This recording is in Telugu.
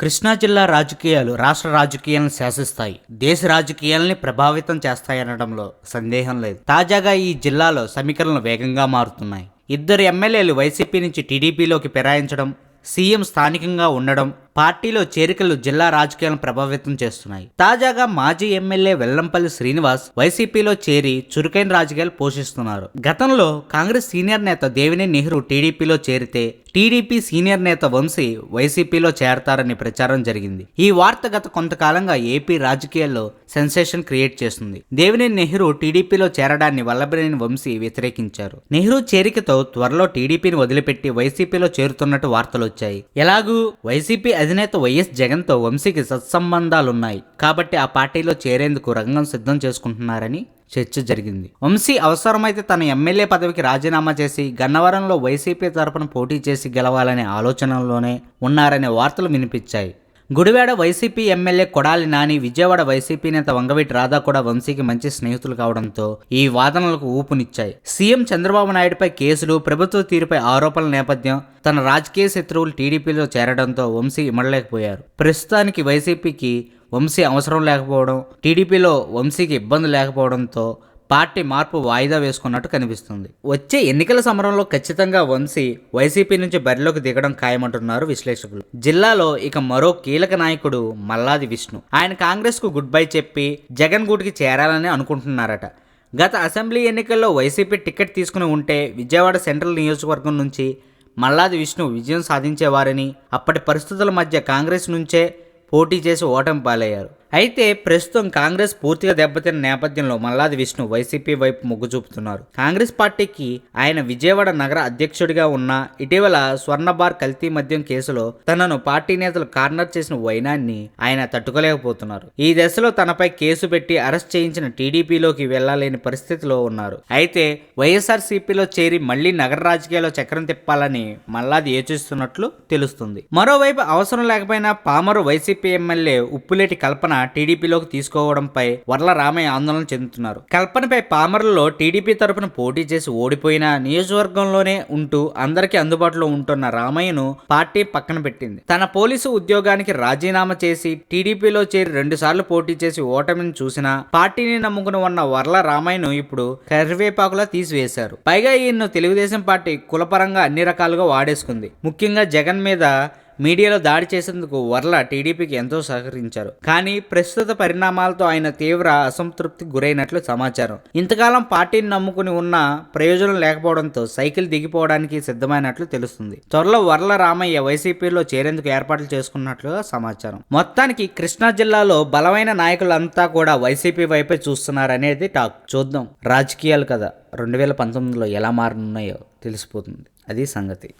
కృష్ణా జిల్లా రాజకీయాలు రాష్ట్ర రాజకీయాలను శాసిస్తాయి. దేశ రాజకీయాలని ప్రభావితం చేస్తాయనడంలో సందేహం లేదు. తాజాగా ఈ జిల్లాలో సమీకరణలు వేగంగా మారుతున్నాయి. ఇద్దరు ఎమ్మెల్యేలు వైసీపీ నుంచి టీడీపీలోకి ఫిరాయించడం సీఎం స్థానికంగా ఉండడం పార్టీలో చేరికలు జిల్లా రాజకీయాలను ప్రభావితం చేస్తున్నాయి. తాజాగా మాజీ ఎమ్మెల్యే వెల్లంపల్లి శ్రీనివాస్ వైసీపీలో చేరి చురుకైన రాజకీయాలు పోషిస్తున్నారు. గతంలో కాంగ్రెస్ సీనియర్ నేత దేవినేని నెహ్రూ టీడీపీలో చేరితే టీడీపీ సీనియర్ నేత వంశీ వైసీపీలో చేరతారని ప్రచారం జరిగింది. ఈ వార్త గత కొంతకాలంగా ఏపీ రాజకీయాల్లో సెన్సేషన్ క్రియేట్ చేస్తుంది. దేవినేని నెహ్రూ టీడీపీలో చేరడాన్ని వల్లభనేని వంశీ వ్యతిరేకించారు. నెహ్రూ చేరికతో త్వరలో టీడీపీని వదిలిపెట్టి వైసీపీలో చేరుతున్నట్టు వార్తలు వచ్చాయి. ఎలాగూ వైసీపీ అధినేత వైఎస్ జగన్తో వంశీకి సత్సంబంధాలున్నాయి. కాబట్టి ఆ పార్టీలో చేరేందుకు రంగం సిద్ధం చేసుకుంటున్నారని చర్చ జరిగింది. వంశీ అవసరమైతే తన ఎమ్మెల్యే పదవికి రాజీనామా చేసి గన్నవరంలో వైసీపీ తరపున పోటీ చేసి గెలవాలనే ఆలోచనలోనే ఉన్నారనే వార్తలు వినిపించాయి. Gudivada YCP MLA Kodali Nani Vijayawada YCP నేత వంగవీటి రాధా కూడా వంశీకి మంచి స్నేహితులు కావడంతో ఈ వాదనలకు ఊపునిచ్చాయి. సీఎం చంద్రబాబు నాయుడుపై కేసులు ప్రభుత్వ తీరుపై ఆరోపణల నేపథ్యం తన రాజకీయ శత్రువులు టీడీపీలో చేరడంతో వంశీ ఇమడలేకపోయారు. ప్రస్తుతానికి వైసీపీకి వంశీ అవసరం లేకపోవడం టీడీపీలో వంశీకి ఇబ్బంది లేకపోవడంతో పార్టీ మార్పు వాయిదా వేసుకున్నట్టు కనిపిస్తుంది. వచ్చే ఎన్నికల సమరంలో ఖచ్చితంగా వంశీ వైసీపీ నుంచి బరిలోకి దిగడం ఖాయమంటున్నారు విశ్లేషకులు. జిల్లాలో ఇక మరో కీలక నాయకుడు మల్లాది విష్ణు. ఆయన కాంగ్రెస్కు గుడ్ బై చెప్పి జగన్ గూటికి చేరాలని అనుకుంటున్నారట. గత అసెంబ్లీ ఎన్నికల్లో వైసీపీ టికెట్ తీసుకుని ఉంటే విజయవాడ సెంట్రల్ నియోజకవర్గం నుంచి మల్లాది విష్ణు విజయం సాధించేవారని అప్పటి పరిస్థితుల మధ్య కాంగ్రెస్ నుంచే పోటీ చేసి ఓటమి పాలయ్యారు. అయితే ప్రస్తుతం కాంగ్రెస్ పూర్తిగా దెబ్బతిన్న నేపథ్యంలో మల్లాది విష్ణు వైసీపీ వైపు మొగ్గు చూపుతున్నారు. కాంగ్రెస్ పార్టీకి ఆయన విజయవాడ నగర అధ్యక్షుడిగా ఉన్న ఇటీవల స్వర్ణబార్ కల్తీ మద్యం కేసులో తనను పార్టీ నేతలు కార్నర్ చేసిన వైనాన్ని ఆయన తట్టుకోలేకపోతున్నారు. ఈ దశలో తనపై కేసు పెట్టి అరెస్ట్ చేయించిన టీడీపీలోకి వెళ్ళలేని పరిస్థితిలో ఉన్నారు. అయితే వైఎస్ఆర్సీపీలో చేరి మళ్ళీ నగర రాజకీయాల్లో చక్రం తిప్పాలని మల్లాది యోచిస్తున్నట్లు తెలుస్తుంది. మరోవైపు అవసరం లేకపోయినా పామరు వైసీపీ ఎమ్మెల్యే ఉప్పులేటి కల్పన టీడీపీలోకి తీసుకోవడంపై వర్ల రామయ్య ఆందోళన చెందుతున్నారు. కల్పనపై పామర్లలో టీడీపీ తరపున పోటీ చేసి ఓడిపోయిన నియోజకవర్గంలోనే ఉంటూ అందరికీ అందుబాటులో ఉంటున్న రామయ్యను పార్టీ పక్కన పెట్టింది. తన పోలీసు ఉద్యోగానికి రాజీనామా చేసి టీడీపీలో చేరి రెండుసార్లు పోటీ చేసి ఓటమిని చూసినా పార్టీని నమ్ముకుని ఉన్న వర్ల రామయ్యను ఇప్పుడు కరివేపాకులా తీసివేశారు. పైగా ఈయన్ను తెలుగుదేశం పార్టీ కులపరంగా అన్ని రకాలుగా వాడేసుకుంది. ముఖ్యంగా జగన్ మీద మీడియాలో దాడి చేసేందుకు వర్ల టీడీపీకి ఎంతో సహకరించారు. కానీ ప్రస్తుత పరిణామాలతో ఆయన తీవ్ర అసంతృప్తి గురైనట్లు సమాచారం. ఇంతకాలం పార్టీని నమ్ముకుని ఉన్న ప్రయోజనం లేకపోవడంతో సైకిల్ దిగిపోవడానికి సిద్ధమైనట్లు తెలుస్తుంది. త్వరలో వర్ల రామయ్య వైసీపీలో చేరేందుకు ఏర్పాట్లు చేసుకున్నట్లుగా సమాచారం. మొత్తానికి కృష్ణా జిల్లాలో బలమైన నాయకులంతా కూడా వైసీపీ వైపే చూస్తున్నారనేది టాక్. చూద్దాం. రాజకీయాలు కదా. రెండు వేల పంతొమ్మిదిలో ఎలా మారనున్నాయో తెలిసిపోతుంది. అది సంగతి.